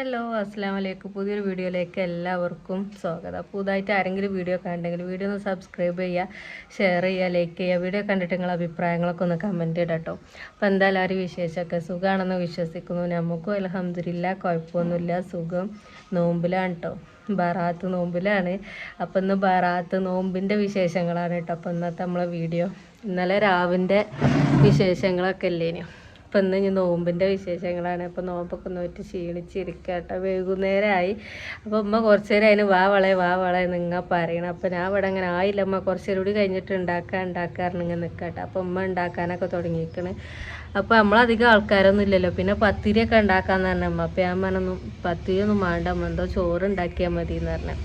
Hello അസ്സാം വലൈക്കും പുതിയൊരു വീഡിയോയിലേക്ക് എല്ലാവർക്കും സ്വാഗതം. പുതുതായിട്ട് ആരെങ്കിലും വീഡിയോ കണ്ടെങ്കിൽ വീഡിയോ ഒന്ന് സബ്സ്ക്രൈബ് ചെയ്യുക ഷെയർ ചെയ്യുക ലൈക്ക് ചെയ്യുക. വീഡിയോ കണ്ടിട്ട് നിങ്ങളുടെ അഭിപ്രായങ്ങളൊക്കെ ഒന്ന് കമന്റ് ഇടട്ടോ അപ്പോൾ എന്തായാലും ഒരു വിശേഷമൊക്കെ? സുഖമാണെന്ന് വിശ്വസിക്കുന്നു. നമുക്കും അലഹമ്മദില്ല കുഴപ്പമൊന്നുമില്ല. സുഖം നോമ്പിലാണ് കേട്ടോ. ബറാത്ത് നോമ്പിലാണ്. അപ്പം ഇന്ന് ബറാത്ത് നോമ്പിന്റെ വിശേഷങ്ങളാണ് കേട്ടോ. അപ്പം ഇന്നത്തെ നമ്മളെ വീഡിയോ. ഇന്നലെ രാവിന്റെ വിശേഷങ്ങളൊക്കെ അല്ലേനു. ഇപ്പം ഇന്ന് ഇനി നോമ്പിന്റെ വിശേഷങ്ങളാണ്. അപ്പോൾ നോമ്പൊക്കെ നോറ്റ് ക്ഷീണിച്ചിരിക്കട്ടെ. കേട്ടോ വൈകുന്നേരമായി അപ്പോൾ ഉമ്മ കുറച്ച് നേരം അതിന് വാ വളെ വാ വളെ നിങ്ങൾ പറയണം. അപ്പോൾ ഞാൻ ഇവിടെ അങ്ങനെ ആയില്ല. ഉമ്മ കുറച്ച് നേരം കൂടി കഴിഞ്ഞിട്ട് ഉണ്ടാക്കാൻ ഉണ്ടാക്കാറുണ്ടെങ്കിൽ നിൽക്കട്ടെ അപ്പോൾ ഉമ്മ ഉണ്ടാക്കാനൊക്കെ തുടങ്ങിയിരിക്കണ് അപ്പോൾ നമ്മളധികം ആൾക്കാരൊന്നും ഇല്ലല്ലോ. പിന്നെ പത്തിരിയൊക്കെ ഉണ്ടാക്കാന്ന് പറഞ്ഞ അമ്മ അപ്പം ഞാൻ പറഞ്ഞു പത്തിരി ഒന്നും വേണ്ട. അമ്മ എന്തോ ചോറ് ഉണ്ടാക്കിയാൽ മതി എന്ന് പറഞ്ഞു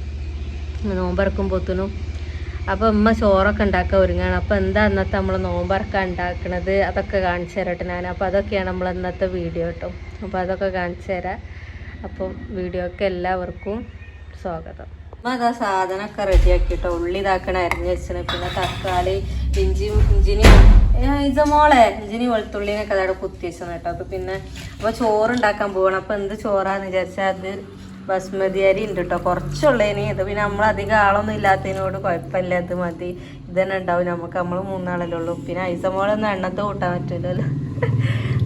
നോമ്പറക്കുമ്പോഴത്തേനും അപ്പോൾ ഉമ്മ ചോറൊക്കെ ഉണ്ടാക്കാൻ ഒരുങ്ങാണ്. അപ്പോൾ എന്താ ഇന്നത്തെ നമ്മൾ നോമ്പറക്കാൻ ഉണ്ടാക്കണത്? അതൊക്കെ കാണിച്ചു തരട്ടെ ഞാൻ അപ്പോൾ അതൊക്കെയാണ് നമ്മൾ ഇന്നത്തെ വീഡിയോ കേട്ടോ. അപ്പോൾ അതൊക്കെ കാണിച്ചു തരാം. അപ്പം വീഡിയോക്ക് എല്ലാവർക്കും സ്വാഗതം. അമ്മ അതാ സാധനമൊക്കെ റെഡിയാക്കി കേട്ടോ ഉള്ളി ഇതാക്കണ അരിഞ്ഞ് വെച്ചത് പിന്നെ തക്കാളി ഇഞ്ചി ഇഞ്ചിനി ഇത് മോളെ ഇഞ്ചിനി വെളുത്തുള്ളിനൊക്കെ അതവിടെ കുത്തി വെച്ചത് കേട്ടോ. അപ്പോൾ പിന്നെ അപ്പോൾ ചോറുണ്ടാക്കാൻ പോകണം അപ്പോൾ എന്ത് ചോറാന്ന് വിചാരിച്ചാൽ അത് ബസ്മതി അരി ഉണ്ട് കേട്ടോ കുറച്ചുള്ളതിന് ഇത് പിന്നെ നമ്മൾ അധികം ആളൊന്നും ഇല്ലാത്തതിനോട് കുഴപ്പമില്ല. ഇത് മതി. ഇത് തന്നെ ഉണ്ടാവും. നമുക്ക് നമ്മൾ മൂന്നാളല്ലേ ഉള്ളൂ. പിന്നെ ഐസമോളൊന്നും എണ്ണത്ത് കൂട്ടാൻ പറ്റില്ലല്ലോ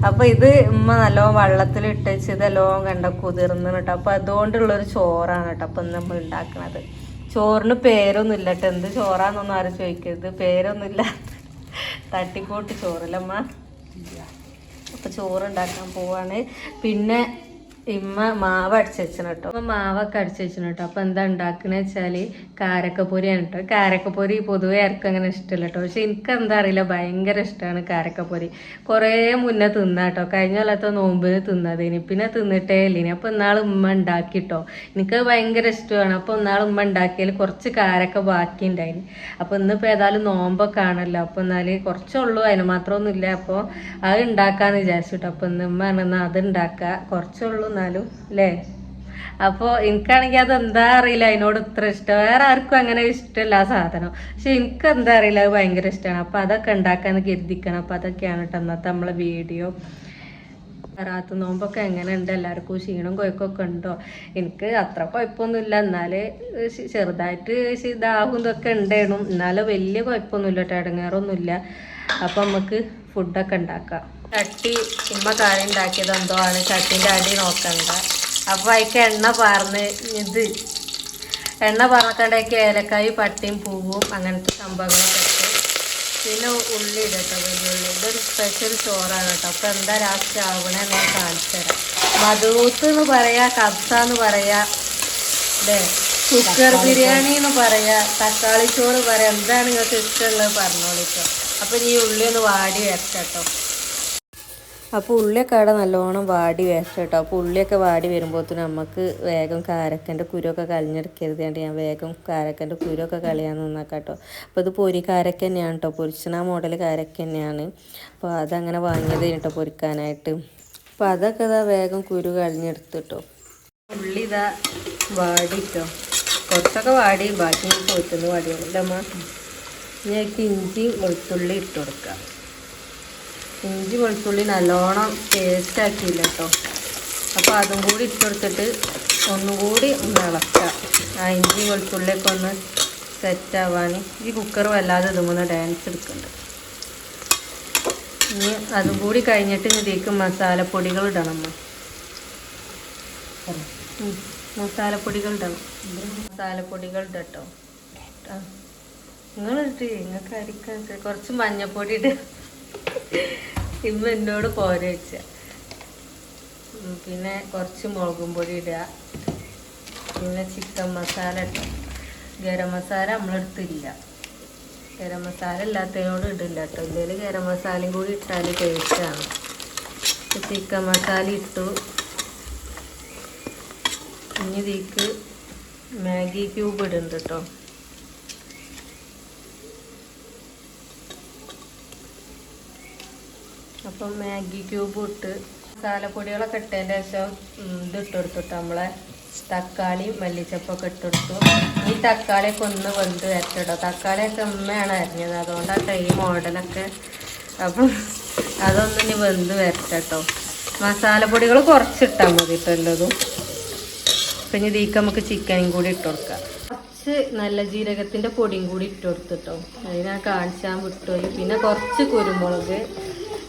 അപ്പൊ ഇത് ഉമ്മ നല്ലോണം വെള്ളത്തിലിട്ട് ഇട്ടച്ച് ഇതെല്ലാം കണ്ട കുതിർന്ന് കേട്ടോ അപ്പൊ അതുകൊണ്ടുള്ളൊരു ചോറാണ് കേട്ടോ അപ്പൊ നമ്മൾ ഉണ്ടാക്കണത്. ചോറിന് പേരൊന്നും ഇല്ല കേട്ടോ എന്ത് ചോറാന്നൊന്നും ആരും ചോദിക്കരുത്. പേരൊന്നും പേരൊന്നുമില്ല തട്ടിക്കൂട്ട് ചോറില്ലമ്മ അപ്പൊ ചോറ് ഉണ്ടാക്കാൻ പോവാണ്. പിന്നെ ഇമ്മ മാവ് അടിച്ചു വെച്ചു കേട്ടോ അപ്പൊ മാവൊക്കെ അടിച്ചു വെച്ചു കേട്ടോ അപ്പൊ എന്താ ഉണ്ടാക്കണ വെച്ചാൽ കാരക്കപ്പൊരിയാണ് കേട്ടോ കാരക്കപ്പൊരി പൊതുവെ ആർക്കും അങ്ങനെ ഇഷ്ടമല്ല കേട്ടോ പക്ഷെ എനിക്ക് എന്താ അറിയില്ല ഭയങ്കര ഇഷ്ടമാണ് കാരക്കപ്പൊരി. കുറേ മുന്നേ തിന്നാ കേട്ടോ കഴിഞ്ഞ കൊല്ലത്തെ നോമ്പിന് തിന്നതിന്. പിന്നെ തിന്നിട്ടേ ഇല്ലിനി. അപ്പൊ ഇന്നാൾ ഉമ്മ ഉണ്ടാക്കിട്ടോ എനിക്ക് ഭയങ്കര ഇഷ്ടമാണ്. അപ്പൊ ഇന്നാൾ ഉമ്മ ഉണ്ടാക്കിയാൽ കുറച്ച് കാരക്ക ബാക്കി ഉണ്ടായിന് അപ്പൊ ഇന്നിപ്പോ ഏതായാലും നോമ്പൊക്കെ ആണല്ലോ. അപ്പൊ എന്നാൽ കുറച്ചുള്ളൂ. അതിന് മാത്രമൊന്നും ഇല്ല അപ്പോൾ അത് ഉണ്ടാക്കാന്ന് വിചാരിച്ചിട്ടോ അപ്പൊ ഇന്ന് ഉമ്മ പറഞ്ഞാൽ അത് ഉണ്ടാക്കുക കുറച്ചുള്ളൂ എന്നാലും അല്ലേ അപ്പോൾ എനിക്കാണെങ്കിൽ അത് എന്താ അറിയില്ല. അതിനോട് ഇത്ര ഇഷ്ടം. വേറെ ആർക്കും അങ്ങനെ ഇഷ്ടമല്ല ആ സാധനം. പക്ഷെ എനിക്ക് എന്താ അറിയില്ല. അത് ഭയങ്കര ഇഷ്ടമാണ് അപ്പോൾ അതൊക്കെ ഉണ്ടാക്കാന്ന് കരുതിക്കണം. അപ്പോൾ അതൊക്കെയാണ് കേട്ടോ അന്നത്തെ നമ്മളെ വീഡിയോ. റാത്ത് നോമ്പൊക്കെ എങ്ങനെ ഉണ്ട് എല്ലാവർക്കും ക്ഷീണം കൊയക്കൊക്കെ ഉണ്ടോ? എനിക്ക് അത്ര കുഴപ്പമൊന്നുമില്ല എന്നാലേ ചെറുതായിട്ട് ഇതാകും ഇതൊക്കെ ഉണ്ടായിരുന്നു. എന്നാലും വലിയ കുഴപ്പമൊന്നുമില്ല കേട്ടോ. ഇടങ്ങാറൊന്നുമില്ല. അപ്പം നമുക്ക് ഫുഡൊക്കെ ഉണ്ടാക്കാം. ചട്ടി ഇമ്മ കറി ഉണ്ടാക്കിയത് എന്തോ ആണ്. ചട്ടീന്റെ അടി നോക്കണ്ട. അപ്പോൾ അതിക്ക് എണ്ണ പാർന്ന് ഇത് എണ്ണ പറക്കണ്ടേക്ക് ഏലക്കായും പട്ടിയും പൂവും അങ്ങനത്തെ സംഭവങ്ങളൊക്കെ ഇട്ട് പിന്നെ ഉള്ളി ഇടട്ടോ വെല്ലുള്ളി ഇതൊരു സ്പെഷ്യൽ ചോറാണ് കേട്ടോ അപ്പൊ എന്താ ലാസ്റ്റ് ആവണേ ഞാൻ കാണിച്ചു തരാം. മധൂത്ത് എന്ന് പറയാ കബ്സ എന്ന് പറയാ അല്ലേ കുക്കർ ബിരിയാണി എന്ന് പറയാ തക്കാളി ചോറ് പറയാ. എന്താണ് നിങ്ങൾക്ക് ഇഷ്ടമുള്ളത് പറഞ്ഞോളിട്ടോ അപ്പൊ ഈ ഉള്ളി ഒന്ന് വാടി വരട്ടോ അപ്പോൾ ഉള്ളിയൊക്കെ അവിടെ നല്ലോണം വാടി വേസ്റ്റ് കേട്ടോ. അപ്പോൾ ഉള്ളിയൊക്കെ വാടി വരുമ്പോഴത്തേനും നമുക്ക് വേഗം കാരക്കന്റെ കുരുവൊക്കെ കളഞ്ഞെടുക്കരുത് കണ്ട് ഞാൻ വേഗം കാരക്കന്റെ കുരുവൊക്കെ കളയാൻ നിന്നാക്കാം കേട്ടോ അപ്പോൾ ഇത് പൊരി കാരക്ക തന്നെയാണ് കേട്ടോ. പൊരിച്ചണ മോഡൽ കാരക്ക തന്നെയാണ്. അപ്പോൾ അതങ്ങനെ വാങ്ങിയത് കേട്ടോ പൊരിക്കാനായിട്ട്. അപ്പോൾ അതൊക്കെ ഇതാ വേഗം കുരു കളഞ്ഞെടുത്തിട്ടോ ഉള്ളി ഇതാ വാടിട്ടോ കുറച്ചൊക്കെ വാടി ബാക്കി പോയിട്ടുണ്ട് വാടിയുള്ളൂ അമ്മ ഞാൻ ഇഞ്ചി വെളുത്തുള്ളി ഇട്ട് കൊടുക്കാം ഇഞ്ചി വെളുത്തുള്ളി നല്ലോണം പേസ്റ്റ് ആക്കിയില്ല കേട്ടോ അപ്പോൾ അതും കൂടി ഇട്ടെടുത്തിട്ട് ഒന്നും കൂടി ആ ഇഞ്ചി വെളുത്തുള്ളിയൊക്കെ ഒന്ന് സെറ്റാവാൻ ഈ കുക്കർ വല്ലാതെ ഇതുമ്പോൾ ഡാൻസ് എടുക്കുന്നുണ്ട് ഇനി അതും കൂടി കഴിഞ്ഞിട്ട് ഇതിലേക്ക് മസാലപ്പൊടികൾ ഇടണം. മസാലപ്പൊടികൾ ഇടണം. മസാലപ്പൊടികൾ ഇടട്ടോ നിങ്ങൾ ഇട്ട് നിങ്ങൾക്ക് അരിക്കാൻ കുറച്ച് മഞ്ഞപ്പൊടി ഇട്ട് ഇമ്മ എന്നോട് പോര വെച്ച പിന്നെ കുറച്ച് മുളകും പൊടി ഇടുക. പിന്നെ ചിക്കൻ മസാല ഇട്ടോ. ഗരം മസാല നമ്മളെടുത്തില്ല ഗരം മസാല ഇല്ലാത്തതിനോട് ഇടില്ല കേട്ടോ ഇതിൽ ഗരം മസാലയും കൂടി ഇട്ടാൽ ടേസ്റ്റാണ് ചിക്കൻ മസാല ഇട്ടു. ഇനി ഇതിക്ക് മാഗി ക്യൂബ് ഇടുന്നുണ്ട് കേട്ടോ അപ്പം മാഗി ക്യൂബ് ഇട്ട് മസാലപ്പൊടികളൊക്കെ ഇട്ടതിന്റെ ശേഷം ഇത് ഇട്ടെടുത്തിട്ട്. നമ്മളെ തക്കാളി മല്ലിച്ചപ്പൊക്കെ ഇട്ടെടുത്തു. ഈ തക്കാളിയൊക്കെ ഒന്ന് വെന്ത് വരട്ടോ തക്കാളിയൊക്കെ ഉമ്മയാണ് അരിഞ്ഞത്. അതുകൊണ്ടാണ് ഈ മോഡലൊക്കെ അപ്പം അതൊന്നും ഇനി വെന്ത് വരട്ടോ മസാലപ്പൊടികൾ കുറച്ചിട്ടാൽ മതി കേട്ടോ എല്ലതും. പിന്നെ ഇനി ഇതിലേക്ക് നമുക്ക് ചിക്കനും കൂടി ഇട്ട് കുറച്ച് നല്ല ജീരകത്തിന്റെ പൊടിയും കൂടി ഇട്ട് കൊടുത്തിട്ടോ അതിനാ കാണിച്ചാൽ വിട്ടുപോയി പിന്നെ കുറച്ച് കുരുമുളക്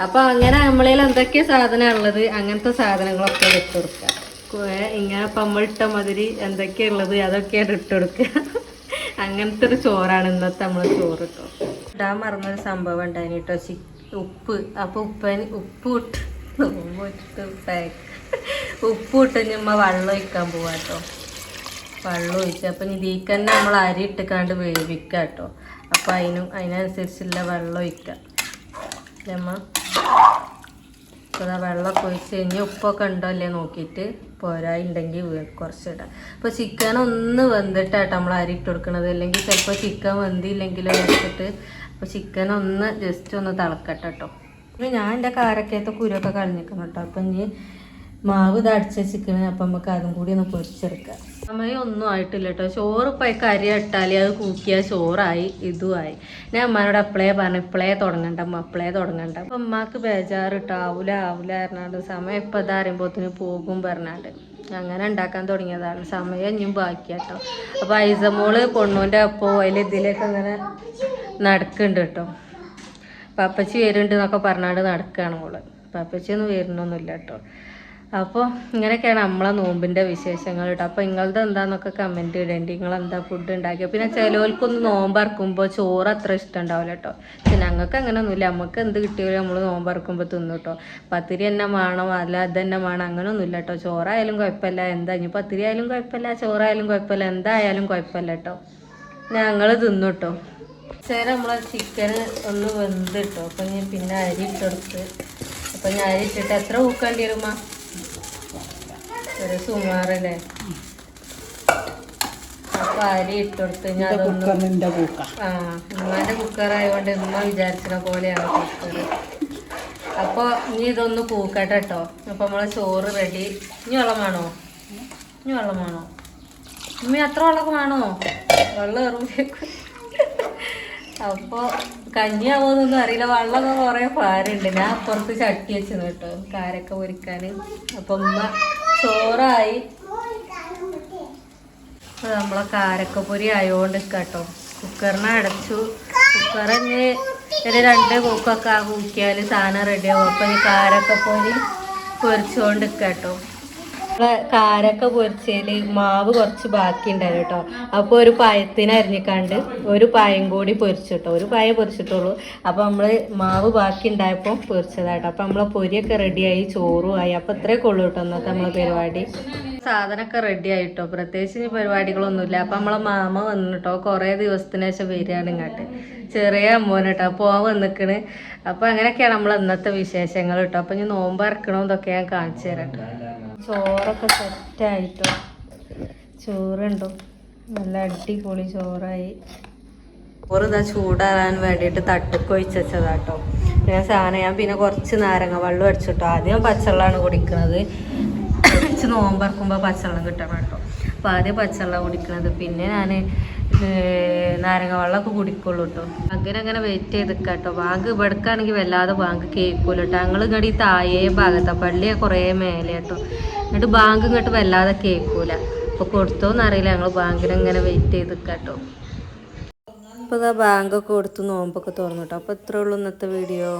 അപ്പോൾ അങ്ങനെ നമ്മളിൽ എന്തൊക്കെ സാധനം ഉള്ളത് അങ്ങനത്തെ സാധനങ്ങളൊക്കെ ഇട്ട് കൊടുക്കുക ഇങ്ങനെ പമ്മിട്ട മാതിരി എന്തൊക്കെയാ ഉള്ളത് അതൊക്കെയാണ് ഇട്ട് കൊടുക്കുക അങ്ങനത്തെ ഒരു ചോറാണ് ഇന്നത്തെ നമ്മൾ ചോറ് കേട്ടോ ഇടാൻ മറന്നൊരു സംഭവം ഉണ്ടായിന് കേട്ടോ ചി ഉപ്പ്. അപ്പോൾ ഉപ്പന് ഉപ്പ് ഇട്ട് ഉപ്പ് ഇട്ട് പാക്ക് ഉപ്പ് ഇട്ട് ഞമ്മ വെള്ളം ഒഴിക്കാൻ പോവാ കേട്ടോ വെള്ളം ഒഴിച്ച് അപ്പം ഇതിലേക്ക് തന്നെ നമ്മൾ അരി ഇട്ടിക്കാണ്ട് വേവിക്കുക കേട്ടോ അപ്പോൾ അതിനും അതിനനുസരിച്ചുള്ള വെള്ളം ഒഴിക്കാം. ഞമ്മ അപ്പോൾ വെള്ളമൊക്കെ ഒഴിച്ച് കഴിഞ്ഞ് ഉപ്പൊക്കെ ഉണ്ടോ അല്ലേ നോക്കിയിട്ട് പോരായിട്ടുണ്ടെങ്കിൽ കുറച്ചിടാം. അപ്പോൾ ചിക്കൻ ഒന്ന് വെന്തിട്ടാട്ടോ നമ്മൾ അരി ഇട്ട് കൊടുക്കണത്. അല്ലെങ്കിൽ ചിലപ്പോൾ ചിക്കൻ വെന്തില്ലെങ്കിലോ വെച്ചിട്ട് അപ്പോൾ ചിക്കൻ ഒന്ന് ജസ്റ്റ് ഒന്ന് തിളക്കട്ടെ കേട്ടോ അപ്പോൾ ഞാൻ എന്റെ കാരക്കയത്തെ കുരുവൊക്കെ കളഞ്ഞിരിക്കണം കേട്ടോ അപ്പം ഇനി മാവ് ഇത് അടിച്ച് വെച്ചിരിക്കണേ. അപ്പം നമുക്ക് അതും കൂടി ഒന്ന് പൊരിച്ചെടുക്കാം. സമയം ഒന്നും ആയിട്ടില്ല കേട്ടോ ചോറ് പോയി കരി ഇട്ടാൽ അത് കൂക്കിയാൽ ചോറായി ഇതുമായി. ഞാൻ അമ്മാനോട് അപ്പളേ പറഞ്ഞു ഇപ്പളേ തുടങ്ങണ്ട അമ്മ അപ്പളേ തുടങ്ങണ്ട. അപ്പം അമ്മയ്ക്ക് ബേജാറിട്ട് ആവൂല ആവൂല പറഞ്ഞാണ്ട് സമയം ഇപ്പം ഇതാ അറിയുമ്പോത്തിന് പോകും പറഞ്ഞാണ്ട്. അങ്ങനെ ഉണ്ടാക്കാൻ തുടങ്ങിയതാണ്. സമയം ഇനിയും ബാക്കിയാട്ടോ. അപ്പം ഐസമോൾ പൊണ്ണൂന്റെ അപ്പോൾ അതിൽ ഇതിലേക്ക് അങ്ങനെ നടക്കുന്നുണ്ട് കേട്ടോ. പപ്പച്ചി വരുന്നുണ്ട് എന്നൊക്കെ പറഞ്ഞാണ്ട് നടക്കുകയാണ് മോൾ. പപ്പച്ചി ഒന്നും വരുന്നൊന്നുമില്ല കേട്ടോ. അപ്പോൾ ഇങ്ങനെയൊക്കെയാണ് നമ്മളെ നോമ്പിന്റെ വിശേഷങ്ങൾ കേട്ടോ. അപ്പോൾ നിങ്ങളുടെ എന്താണെന്നൊക്കെ കമന്റ് ഇടേണ്ടി. നിങ്ങളെന്താ ഫുഡ് ഉണ്ടാക്കിയത് പിന്നെ ചിലവർക്കൊന്ന് നോമ്പറക്കുമ്പോൾ ചോറ് അത്ര ഇഷ്ടം ഉണ്ടാവില്ല കേട്ടോ പക്ഷെ ഞങ്ങൾക്ക് അങ്ങനെയൊന്നുമില്ല നമുക്ക് എന്ത് കിട്ടിയാലും നമ്മൾ നോമ്പറക്കുമ്പോൾ തിന്നു കേട്ടോ പത്തിരി തന്നെ വേണം അല്ല അത് തന്നെ വേണം അങ്ങനെയൊന്നുമില്ല കേട്ടോ ചോറായാലും കുഴപ്പമില്ല എന്താ ഇനി പത്തിരി ആയാലും കുഴപ്പമില്ല ചോറായാലും കുഴപ്പമില്ല എന്തായാലും കുഴപ്പമില്ല കേട്ടോ ഞങ്ങൾ തിന്നു കേട്ടോ ചേരം നമ്മൾ ചിക്കൻ ഒന്ന് വെന്ത് കേട്ടോ അപ്പം ഞാൻ പിന്നെ അരി ഇട്ടെടുത്ത്. അപ്പം ഞാൻ അരി ഇട്ടിട്ട് എത്ര ഊക്കേണ്ടി വരുമ്മ ഒരു സുമാറല്ലേ? അപ്പൊ അരി ഇട്ടെടുത്ത് ഞാൻ അതൊന്ന് ആ ഉമ്മാന്റെ കുക്കർ ആയതുകൊണ്ട് ഉമ്മ വിചാരിച്ചിന പോലെയാണ് കുക്കർ അപ്പോൾ ഇനി ഇതൊന്ന് പൂക്കട്ടെ കേട്ടോ അപ്പോൾ നമ്മളെ ചോറ് റെഡി. ഇനി വെള്ളം വേണോ? ഇനി വെള്ളം വേണോ? ഉമ്മ അത്ര വെള്ളമൊക്കെ വേണോ? വെള്ളം എറുമ്പോഴേക്കും അപ്പോൾ കഞ്ഞിയാവോന്നൊന്നും അറിയില്ല. വെള്ളമൊക്കെ കുറേ പാരുണ്ട്. ഞാൻ അപ്പുറത്ത് ചട്ടി വെച്ചു കേട്ടോ കാരൊക്കെ പൊരിക്കാൻ അപ്പം ഉമ്മ ചോറായി. നമ്മളെ കാരക്കപ്പൊരി ആയോണ്ട് കേട്ടോ കുക്കറിനെ അടച്ചു. കുക്കറിന് ഒരു രണ്ട് കൂക്കൊക്കെ കൂക്കിയാൽ സാധനം റെഡിയാവും അപ്പം ഈ കാരക്കപ്പൊരി പൊരിച്ചുകൊണ്ട് കേട്ടോ കാരക്ക പൊരിച്ചതിൽ മാവ് കുറച്ച് ബാക്കി ഉണ്ടായിരുന്നു കേട്ടോ. അപ്പോൾ ഒരു പഴത്തിന് അരിഞ്ഞിക്കാണ്ട് ഒരു പായം കൂടി പൊരിച്ചു കേട്ടോ. ഒരു പായ പൊരിച്ചിട്ടുള്ളൂ. അപ്പോൾ നമ്മൾ മാവ് ബാക്കി ഉണ്ടായപ്പോൾ പൊരിച്ചതാട്ടോ. അപ്പോൾ നമ്മളെ പൊരിയൊക്കെ റെഡിയായി ആയി അപ്പോൾ ഇത്രയൊക്കെ ഉള്ളൂ കേട്ടോ ഇന്നത്തെ നമ്മളെ പരിപാടി. സാധനമൊക്കെ റെഡി ആയിട്ടോ പ്രത്യേകിച്ച് പരിപാടികളൊന്നുമില്ല. അപ്പം നമ്മളെ മാമ വന്നിട്ടോ കുറേ ദിവസത്തിന് ശേഷം വരികയാണ് ഇങ്ങോട്ട്. ചെറിയ അമ്മോന് കേട്ടോ. പോവാൻ വന്നിക്കണ്. അപ്പം അങ്ങനെയൊക്കെയാണ് നമ്മൾ ഇന്നത്തെ വിശേഷങ്ങൾ കേട്ടോ. അപ്പം ഇനി നോമ്പ് ഇറക്കണോ ഞാൻ കാണിച്ചു തരാം ട്ടോ. ചോറൊക്കെ സെറ്റായിട്ടോ ചോറുണ്ടോ? നല്ല അടിപൊളി ചോറായി. ചോറ് ഇതാ ചൂടാറാൻ വേണ്ടിയിട്ട് തട്ടുക്കൊഴിച്ച് വെച്ചതാട്ടോ. ഞാൻ സാധനം ഞാൻ പിന്നെ കുറച്ച് നാരങ്ങ വെള്ളം അടിച്ചിട്ടോ. ആദ്യം പച്ചവെള്ളമാണ് കുടിക്കുന്നത് നോമ്പറക്കുമ്പോൾ പച്ചവെള്ളം കിട്ടണം കേട്ടോ അപ്പോൾ ആദ്യം പച്ചവെള്ളം കുടിക്കുന്നത് പിന്നെ ഞാൻ നാരങ്ങ വെള്ളമൊക്കെ കുടിക്കുള്ളൂ കേട്ടോ അങ്ങനെ അങ്ങനെ വെയിറ്റ് ചെയ്ത് കേട്ടോ ബാങ്ക് ഇവിടക്കാണെങ്കിൽ വല്ലാതെ ബാങ്ക് കേൾക്കൂല കേട്ടോ ഞങ്ങൾ ഇങ്ങോട്ട് ഈ തായേ ഭാഗത്താണ് പള്ളിയെ കുറേ മേലെ കേട്ടോ എന്നിട്ട് ബാങ്ക് ഇങ്ങോട്ട് വല്ലാതെ കേൾക്കൂല അപ്പോൾ കൊടുത്തോന്നറിയില്ല ഞങ്ങൾ ബാങ്കിന് ഇങ്ങനെ വെയിറ്റ് ചെയ്ത് കേട്ടോ അപ്പോൾ ഇതാ ബാങ്കൊക്കെ കൊടുത്ത് നോമ്പൊക്കെ തുറന്നു കേട്ടോ അപ്പോൾ ഇത്രേ ഉള്ളൂ ഇന്നത്തെ വീഡിയോ